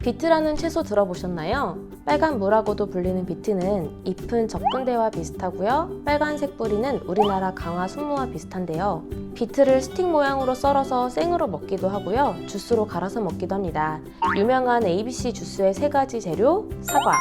비트라는 채소 들어보셨나요? 빨간 무라고도 불리는 비트는 잎은 적근대와 비슷하고요. 빨간색 뿌리는 우리나라 강화 순무와 비슷한데요. 비트를 스틱 모양으로 썰어서 생으로 먹기도 하고요. 주스로 갈아서 먹기도 합니다. 유명한 ABC 주스의 세 가지 재료, 사과,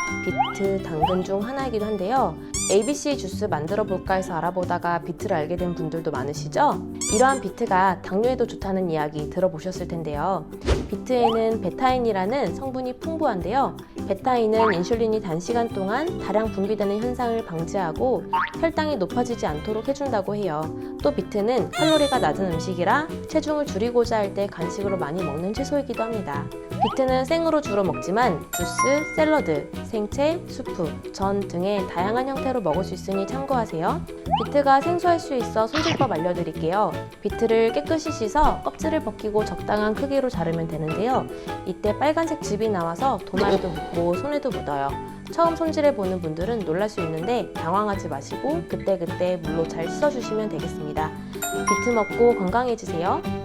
비트, 당근 중 하나이기도 한데요. ABC 주스 만들어 볼까 해서 알아보다가 비트를 알게 된 분들도 많으시죠? 이러한 비트가 당뇨에도 좋다는 이야기 들어보셨을 텐데요. 비트에는 베타인이라는 성분이 풍부한데요. 베타인은 인슐린이 단시간 동안 다량 분비되는 현상을 방지하고 혈당이 높아지지 않도록 해준다고 해요. 또 비트는 칼로리가 낮은 음식이라 체중을 줄이고자 할 때 간식으로 많이 먹는 채소이기도 합니다. 비트는 생으로 주로 먹지만 주스, 샐러드, 생채, 수프, 전 등의 다양한 형태로 먹을 수 있으니 참고하세요. 비트가 생소할 수 있어 손질법 알려드릴게요. 비트를 깨끗이 씻어 껍질을 벗기고 적당한 크기로 자르면 되는데요. 이때 빨간색 즙이 나와서 도마에도 묻고 손에도 묻어요. 처음 손질해 보는 분들은 놀랄 수 있는데 당황하지 마시고 그때그때 물로 잘 씻어주시면 되겠습니다. 비트 먹고 건강해지세요.